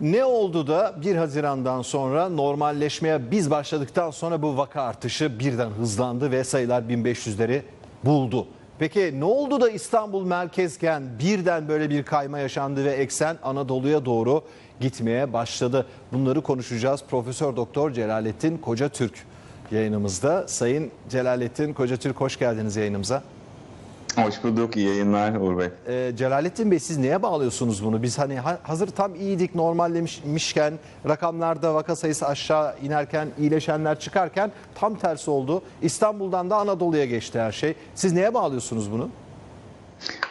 Ne oldu da 1 Haziran'dan sonra normalleşmeye biz başladıktan sonra bu vaka artışı birden hızlandı ve sayılar 1500'leri buldu. Peki ne oldu da İstanbul merkezken birden böyle bir kayma yaşandı ve eksen Anadolu'ya doğru gitmeye başladı? Bunları konuşacağız. Profesör Doktor Celalettin Koca Türk yayınımızda. Sayın Celalettin Koca Türk hoş geldiniz yayınımıza. Hoş bulduk. İyi yayınlar Uğur Bey. Ee, Celalettin Bey siz neye bağlıyorsunuz bunu? Biz hani ha- hazır tam iyiydik normallemişken rakamlarda vaka sayısı aşağı inerken iyileşenler çıkarken tam tersi oldu. İstanbul'dan da Anadolu'ya geçti her şey. Siz neye bağlıyorsunuz bunu?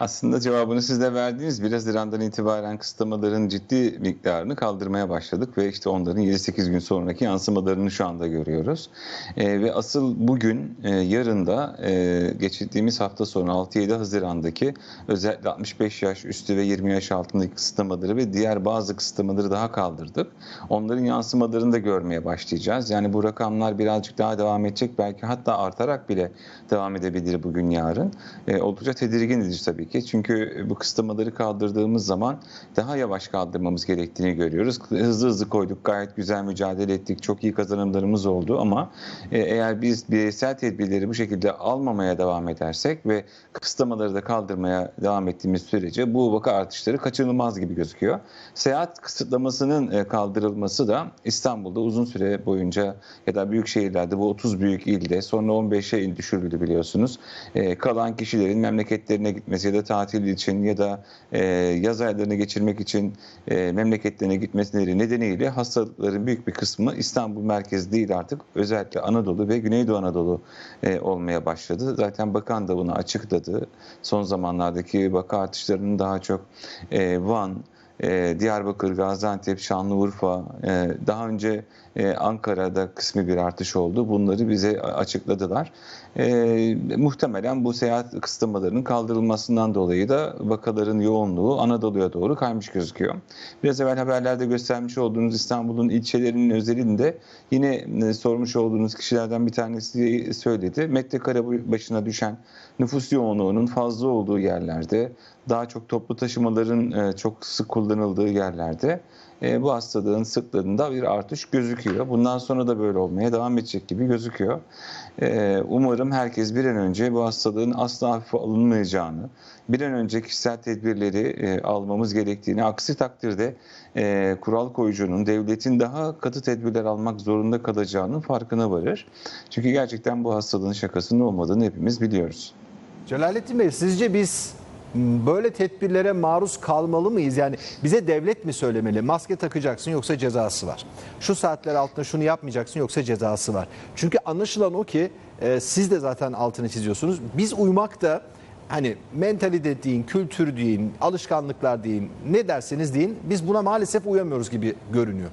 Aslında cevabını siz de verdiniz. 1 Haziran'dan itibaren kısıtlamaların ciddi miktarını kaldırmaya başladık ve işte onların 7-8 gün sonraki yansımalarını şu anda görüyoruz. Ee, ve asıl bugün, e, yarın da e, geçirdiğimiz hafta sonu 6-7 Haziran'daki özellikle 65 yaş üstü ve 20 yaş altındaki kısıtlamaları ve diğer bazı kısıtlamaları daha kaldırdık. Onların yansımalarını da görmeye başlayacağız. Yani bu rakamlar birazcık daha devam edecek. Belki hatta artarak bile devam edebilir bugün yarın. E, oldukça tedirgin edici tabii ki. Çünkü bu kısıtlamaları kaldırdığımız zaman daha yavaş kaldırmamız gerektiğini görüyoruz. Hızlı hızlı koyduk, gayet güzel mücadele ettik, çok iyi kazanımlarımız oldu ama e, eğer biz bireysel tedbirleri bu şekilde almamaya devam edersek ve kısıtlamaları da kaldırmaya devam ettiğimiz sürece bu vaka artışları kaçınılmaz gibi gözüküyor. Seyahat kısıtlamasının e, kaldırılması da İstanbul'da uzun süre boyunca ya da büyük şehirlerde bu 30 büyük ilde sonra 15'e düşürüldü biliyorsunuz. E, kalan kişilerin memleketlerine gitmesi ya da tatil için ya da e, yaz aylarını geçirmek için e, memleketlerine gitmeleri nedeniyle hastalıkların büyük bir kısmı İstanbul merkezi değil artık özellikle Anadolu ve Güneydoğu Anadolu e, olmaya başladı. Zaten bakan da bunu açıkladı. Son zamanlardaki vaka artışlarının daha çok e, Van, e, Diyarbakır, Gaziantep, Şanlıurfa, e, daha önce e, Ankara'da kısmi bir artış oldu. Bunları bize açıkladılar. E, muhtemelen bu seyahat kısıtlamalarının kaldırılmasından dolayı da vakaların yoğunluğu Anadolu'ya doğru kaymış gözüküyor. Biraz evvel haberlerde göstermiş olduğunuz İstanbul'un ilçelerinin özelinde yine sormuş olduğunuz kişilerden bir tanesi söyledi. Metrekare başına düşen nüfus yoğunluğunun fazla olduğu yerlerde, daha çok toplu taşımaların çok sık kullanıldığı yerlerde e, bu hastalığın sıklığında bir artış gözüküyor. Bundan sonra da böyle olmaya devam edecek gibi gözüküyor. E, umarım herkes bir an önce bu hastalığın asla hafife alınmayacağını, bir an önce kişisel tedbirleri e, almamız gerektiğini, aksi takdirde e, kural koyucunun, devletin daha katı tedbirler almak zorunda kalacağının farkına varır. Çünkü gerçekten bu hastalığın şakasının olmadığını hepimiz biliyoruz. Celalettin Bey sizce biz böyle tedbirlere maruz kalmalı mıyız? Yani bize devlet mi söylemeli? Maske takacaksın yoksa cezası var. Şu saatler altında şunu yapmayacaksın yoksa cezası var. Çünkü anlaşılan o ki e, siz de zaten altını çiziyorsunuz. Biz uymakta hani mentalite deyin, kültür deyin, alışkanlıklar deyin, ne derseniz deyin biz buna maalesef uyamıyoruz gibi görünüyor.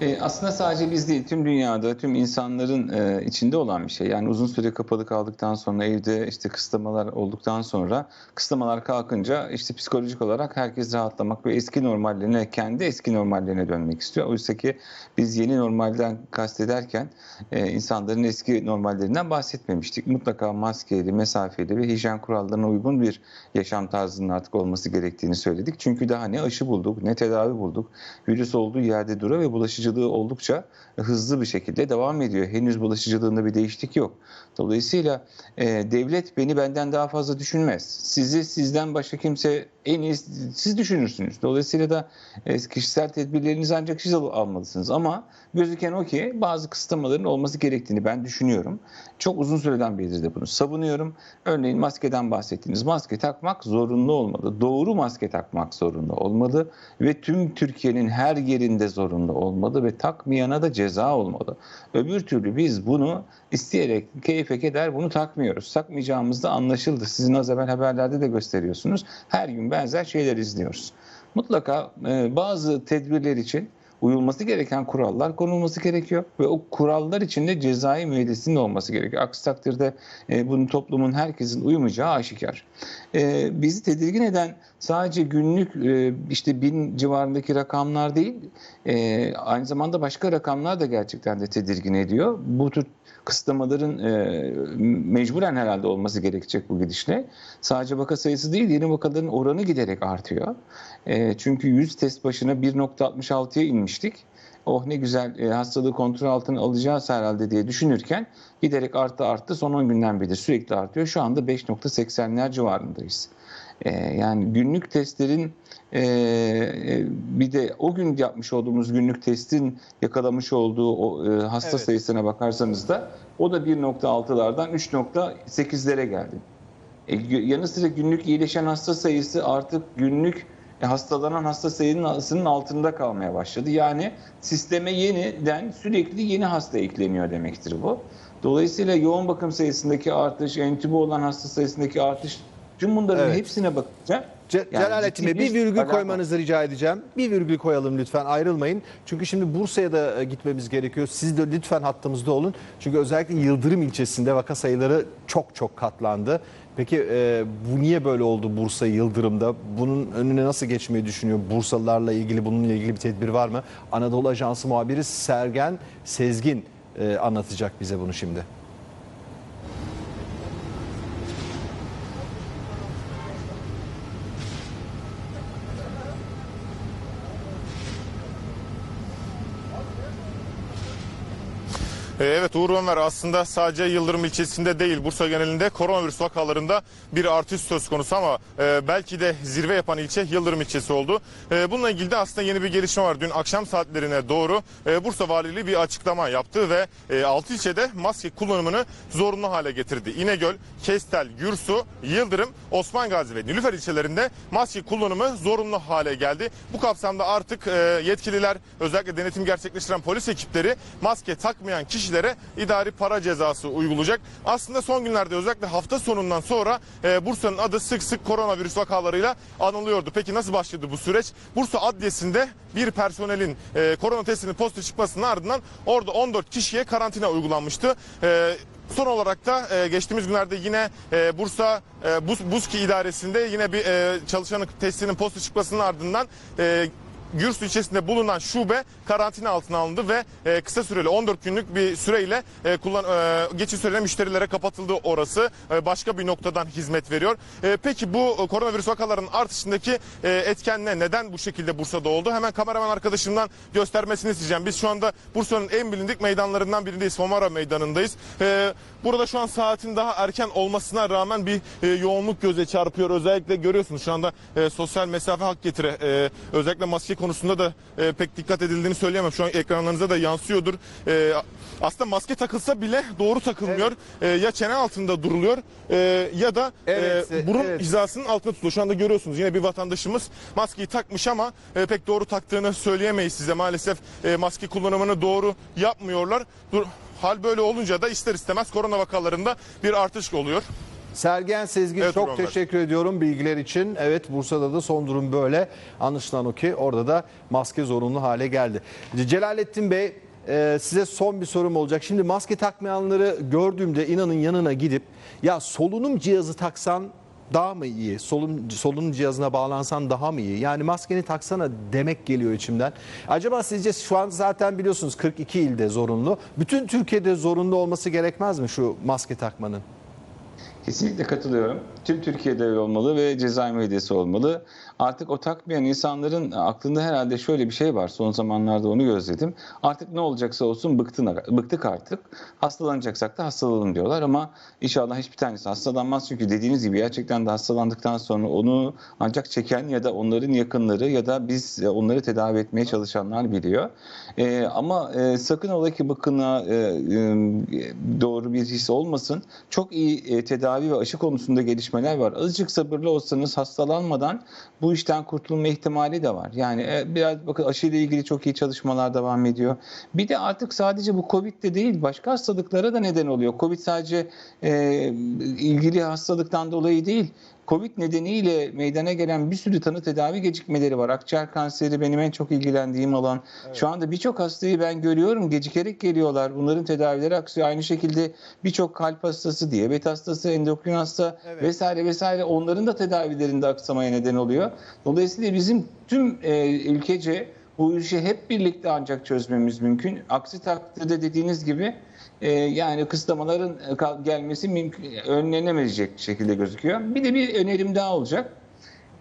E, aslında sadece biz değil, tüm dünyada, tüm insanların e, içinde olan bir şey. Yani uzun süre kapalı kaldıktan sonra, evde işte kısıtlamalar olduktan sonra, kısıtlamalar kalkınca işte psikolojik olarak herkes rahatlamak ve eski normallerine, kendi eski normallerine dönmek istiyor. Oysa ki biz yeni normalden kastederken e, insanların eski normallerinden bahsetmemiştik. Mutlaka maskeli, mesafeli ve hijyen kurallarına uygun bir yaşam tarzının artık olması gerektiğini söyledik. Çünkü daha ne aşı bulduk, ne tedavi bulduk. Virüs olduğu yerde duruyor ve bulaşıcılığı oldukça hızlı bir şekilde devam ediyor. Henüz bulaşıcılığında bir değişiklik yok. Dolayısıyla e, devlet beni benden daha fazla düşünmez. Sizi sizden başka kimse en iyi siz düşünürsünüz. Dolayısıyla da e, kişisel tedbirlerinizi ancak siz al- almalısınız. Ama gözüken o ki bazı kısıtlamaların olması gerektiğini ben düşünüyorum. Çok uzun süreden beridir de bunu savunuyorum. Örneğin maskeden bahsettiğiniz maske takmak zorunlu olmalı. Doğru maske takmak zorunlu olmalı ve tüm Türkiye'nin her yerinde zorunlu olmalı ve takmayana da ceza olmalı. Öbür türlü biz bunu isteyerek keyfe keder bunu takmıyoruz. Takmayacağımız da anlaşıldı. Sizin az evvel haberlerde de gösteriyorsunuz. Her gün benzer şeyler izliyoruz. Mutlaka e, bazı tedbirler için uyulması gereken kurallar konulması gerekiyor ve o kurallar içinde cezai müeyyidesinin olması gerekiyor. Aksi takdirde e, bunun toplumun herkesin uymayacağı aşikar. E, bizi tedirgin eden sadece günlük e, işte bin civarındaki rakamlar değil, e, aynı zamanda başka rakamlar da gerçekten de tedirgin ediyor. Bu tür kısıtlamaların e, mecburen herhalde olması gerekecek bu gidişle. Sadece vaka sayısı değil, yeni vakaların oranı giderek artıyor. E, çünkü 100 test başına 1.66'ya inmiştik. Oh ne güzel e, hastalığı kontrol altına alacağız herhalde diye düşünürken giderek arttı arttı. Son 10 günden beri sürekli artıyor. Şu anda 5.80'ler civarındayız. E, yani günlük testlerin e, e, bir de o gün yapmış olduğumuz günlük testin yakalamış olduğu o e, hasta Evet. sayısına bakarsanız da o da 1.6'lardan 3.8'lere geldi. E, yanı sıra günlük iyileşen hasta sayısı artık günlük e, hastalanan hasta sayısının altında kalmaya başladı. Yani sisteme yeniden sürekli yeni hasta ekleniyor demektir bu. Dolayısıyla yoğun bakım sayısındaki artış, entübe olan hasta sayısındaki artış tüm bunların Evet. hepsine bakınca Ce- yani Celalettin Bey bir virgül var. koymanızı rica edeceğim. Bir virgül koyalım lütfen ayrılmayın. Çünkü şimdi Bursa'ya da e, gitmemiz gerekiyor. Siz de lütfen hattımızda olun. Çünkü özellikle Yıldırım ilçesinde vaka sayıları çok çok katlandı. Peki e, bu niye böyle oldu Bursa Yıldırım'da? Bunun önüne nasıl geçmeyi düşünüyor? Bursalılarla ilgili bununla ilgili bir tedbir var mı? Anadolu Ajansı muhabiri Sergen Sezgin e, anlatacak bize bunu şimdi. Evet Uğur Ömer aslında sadece Yıldırım ilçesinde değil Bursa genelinde koronavirüs vakalarında bir artış söz konusu ama e, belki de zirve yapan ilçe Yıldırım ilçesi oldu. E, bununla ilgili de aslında yeni bir gelişme var. Dün akşam saatlerine doğru e, Bursa Valiliği bir açıklama yaptı ve e, 6 ilçede maske kullanımını zorunlu hale getirdi. İnegöl, Kestel, Gürsu, Yıldırım, Osman Gazi ve Nilüfer ilçelerinde maske kullanımı zorunlu hale geldi. Bu kapsamda artık e, yetkililer özellikle denetim gerçekleştiren polis ekipleri maske takmayan kişilere idari para cezası uygulayacak. Aslında son günlerde özellikle hafta sonundan sonra e, Bursa'nın adı sık sık koronavirüs vakalarıyla anılıyordu. Peki nasıl başladı bu süreç? Bursa Adliyesi'nde bir personelin e, korona testinin pozitif çıkmasının ardından orada 14 kişiye karantina uygulanmıştı. E, Son olarak da e, geçtiğimiz günlerde yine e, Bursa e, Buz, idaresinde yine bir e, çalışanın testinin pozitif çıkmasının ardından e, Gürsü ilçesinde bulunan şube karantina altına alındı ve e, kısa süreli 14 günlük bir süreyle e, kullan e, geçiş süreli müşterilere kapatıldı orası. E, başka bir noktadan hizmet veriyor. E, peki bu koronavirüs vakalarının artışındaki e, etken ne? Neden bu şekilde Bursa'da oldu? Hemen kameraman arkadaşımdan göstermesini isteyeceğim. Biz şu anda Bursa'nın en bilindik meydanlarından birindeyiz. Fomara Meydanı'ndayız. E, burada şu an saatin daha erken olmasına rağmen bir e, yoğunluk göze çarpıyor. Özellikle görüyorsunuz şu anda e, sosyal mesafe hak getire. E, özellikle maske konusunda da e, pek dikkat edildiğini söyleyemem. Şu an ekranlarınıza da yansıyordur. E, aslında maske takılsa bile doğru takılmıyor. E, ya çene altında duruluyor e, ya da Evet, e, burun evet. hizasının altında tutuluyor. Şu anda görüyorsunuz yine bir vatandaşımız maskeyi takmış ama e, pek doğru taktığını söyleyemeyiz size. Maalesef e, maske kullanımını doğru yapmıyorlar. Dur, hal böyle olunca da ister istemez korona vakalarında bir artış oluyor. Sergen Sezgin Evet, çok Uğur Ömer. teşekkür ediyorum bilgiler için. Evet Bursa'da da son durum böyle. Anlaşılan o ki orada da maske zorunlu hale geldi. Celalettin Bey e, size son bir sorum olacak. Şimdi maske takmayanları gördüğümde inanın yanına gidip ya solunum cihazı taksan daha mı iyi? Solun, solunum cihazına bağlansan daha mı iyi? Yani maskeni taksana demek geliyor içimden. Acaba sizce şu an zaten biliyorsunuz 42 ilde zorunlu. Bütün Türkiye'de zorunlu olması gerekmez mi şu maske takmanın? Kesinlikle katılıyorum. Tüm Türkiye'de olmalı ve ceza müeyyidesi olmalı. Artık o takmayan insanların aklında herhalde şöyle bir şey var. Son zamanlarda onu gözledim. Artık ne olacaksa olsun bıktın, bıktık artık. Hastalanacaksak da hastalanalım diyorlar ama inşallah hiçbir tanesi hastalanmaz. Çünkü dediğiniz gibi gerçekten de hastalandıktan sonra onu ancak çeken ya da onların yakınları ya da biz e, onları tedavi etmeye çalışanlar biliyor. Ee, ama e, sakın ola ki bakına e, e, doğru bir his olmasın. Çok iyi e, tedavi ve aşı konusunda gelişmeler var. Azıcık sabırlı olsanız hastalanmadan bu işten kurtulma ihtimali de var. Yani e, biraz bakın aşıyla ilgili çok iyi çalışmalar devam ediyor. Bir de artık sadece bu Covid de değil başka hastalıklara da neden oluyor. Covid sadece e, ilgili hastalıktan dolayı değil. Covid nedeniyle meydana gelen bir sürü tanı tedavi gecikmeleri var. Akciğer kanseri benim en çok ilgilendiğim alan. Şu anda birçok hastayı ben görüyorum. Gecikerek geliyorlar. Bunların tedavileri aksıyor. Aynı şekilde birçok kalp hastası, diyabet hastası, endokrin hasta Evet. vesaire vesaire onların da tedavilerinde aksamaya neden oluyor. Dolayısıyla bizim tüm e, ülkece bu işi hep birlikte ancak çözmemiz mümkün. Aksi takdirde dediğiniz gibi e, yani kısıtlamaların e, gelmesi mümkün, önlenemeyecek şekilde gözüküyor. Bir de bir önerim daha olacak.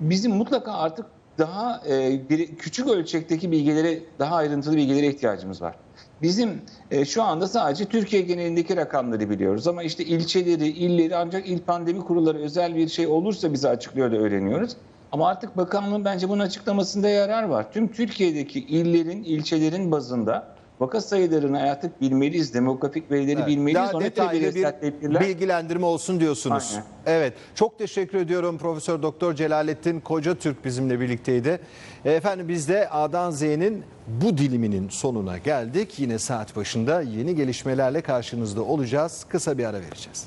Bizim mutlaka artık daha e, bir, küçük ölçekteki bilgilere, daha ayrıntılı bilgilere ihtiyacımız var. Bizim e, şu anda sadece Türkiye genelindeki rakamları biliyoruz ama işte ilçeleri, illeri ancak il pandemi kurulları özel bir şey olursa bize açıklıyor da öğreniyoruz. Ama artık bakanlığın bence bunun açıklamasında yarar var. Tüm Türkiye'deki illerin, ilçelerin bazında vaka sayılarını artık bilmeliyiz. Demografik verileri Evet, bilmeliyiz. Daha Ona detaylı bir tedbirler- bilgilendirme olsun diyorsunuz. Aynen. Evet. Çok teşekkür ediyorum Profesör Doktor Celalettin Koca Türk bizimle birlikteydi. Efendim biz de A'dan Z'nin bu diliminin sonuna geldik. Yine saat başında yeni gelişmelerle karşınızda olacağız. Kısa bir ara vereceğiz.